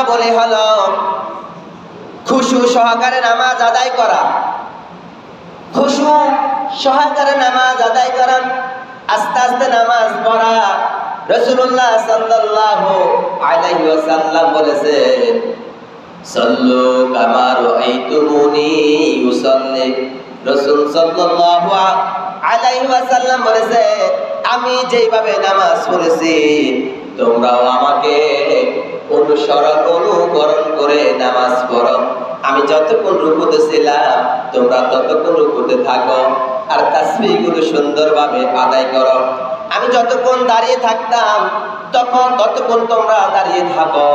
গুণাবলী হলো, খুশু সহকারে নামাজ আদায় করা। খুশু সহকারে নামাজ আদায় করা, আস্তে আস্তে নামাজ পড়া। রসুল্লাহ সাল্লাল্লাহু আলাইহি ওয়াসাল্লাম সল্লু আমি যেইভাবে নামাজ পড়েছি, তোমরাও আমাকে অনুসরণ অনুকরণ করে নামাজ পড়ো। আমি যতক্ষণ রুকুতে ছিলাম, তোমরা ততক্ষণ রুকুতে থাকো আর তাসবিহগুলো সুন্দরভাবে আদায় করো। আমি যতক্ষণ দাঁড়িয়ে থাকতাম, তখন ততক্ষণ তোমরা দাঁড়িয়ে থাকো।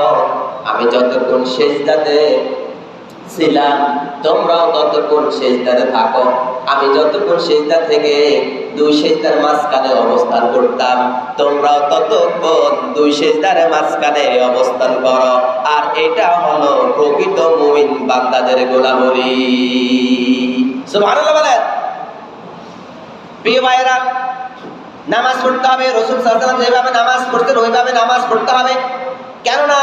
আমি যতক্ষণ শেষ শেষদাতে ছিলাম, তোমরাও ততক্ষণ শেষ শেষদারে থাকো। আমি যতক্ষণ শেষদা থেকে দুই শেষদার মাঝখানে অবস্থান করতাম, তোমরাও ততক্ষণ দুই শেষদারে মাঝখানে অবস্থান করো। আর এটা হলো প্রকৃত মুমিন বান্দাদের ওইভাবে নামাজ পড়তে হবে। কেননা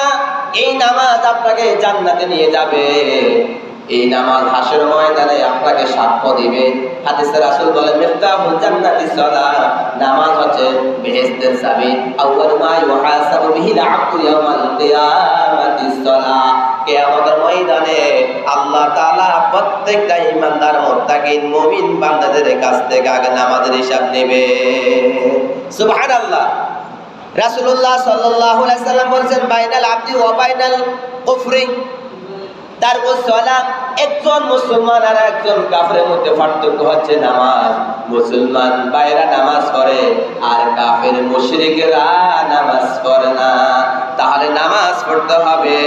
এই নামাজ আপনাকে জান্নাতে নিয়ে যাবে। এই নামাজ হাসের ময়দানে আপনাকে সাক্ষ্য দিবে। হাদিসে রাসূল বলেন, মিফতাহুল জান্নাতি সালাহ নামাজ হচ্ছে বেহেশতের চাবি আউয়াল মা ইউহাসাবু আবদু ইয়াউমাল কিয়ামাতি কিয়ামতের ময়দানে আল্লাহ তাআলা প্রত্যেকটা ঈমানদার, মুত্তাকিন, মুমিন বান্দাদের কাছ থেকে আগে নামাজের হিসাব নেবে। সুবহানাল্লাহ। রাসূলুল্লাহ সাল্লাল্লাহু আলাইহি বলেছেন, বাইনাল আবদি ওয়া বাইনাল কুফরি। তার সালাম একজন মুসলমান আর একজন কাফেরের মধ্যে পার্থক্য হচ্ছে নামাজ। মুসলমান বাইরা নামাজ পড়ে আর কাফের মুশরিকেরা নামাজ পড়ে না। তাহলে নামাজ পড়তে হবে।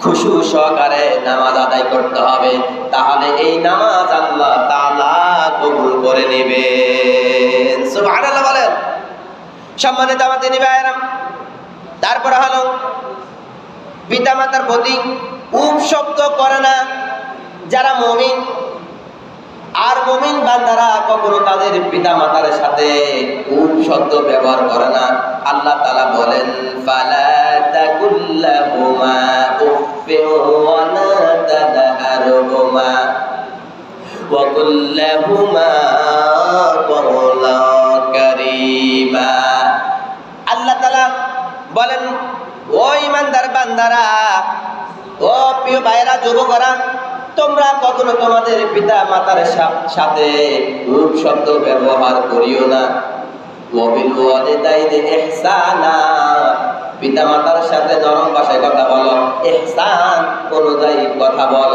খুশু সহকারে নামাজ আদায় করতে হবে। তাহলে এই নামাজ আল্লাহ তাআলা কবুল করে নেবেন বলেন। সম্মানিত আমাদের নিবায়রাম তারপরে হলো পিতা মাতার প্রতি উপ শব্দ করে না। যারা মমিন, আর মমিন বান্দারা কখনো তাদের পিতা মাতার সাথে উপ শব্দ ব্যবহার করে না। আল্লাহ তালা বলেন আল্লাহ তালা বলেন, ও ইমানদার বান্দারা ভাইয়েরা, যুবকরা, তোমরা কখনো তোমাদের পিতা মাতার সাথে রূপ শব্দ ব্যবহার করিও না। পিতা মাতার সাথে নরম ভাষায় কথা বলো। এহসান অনুযায়ী কথা বলো।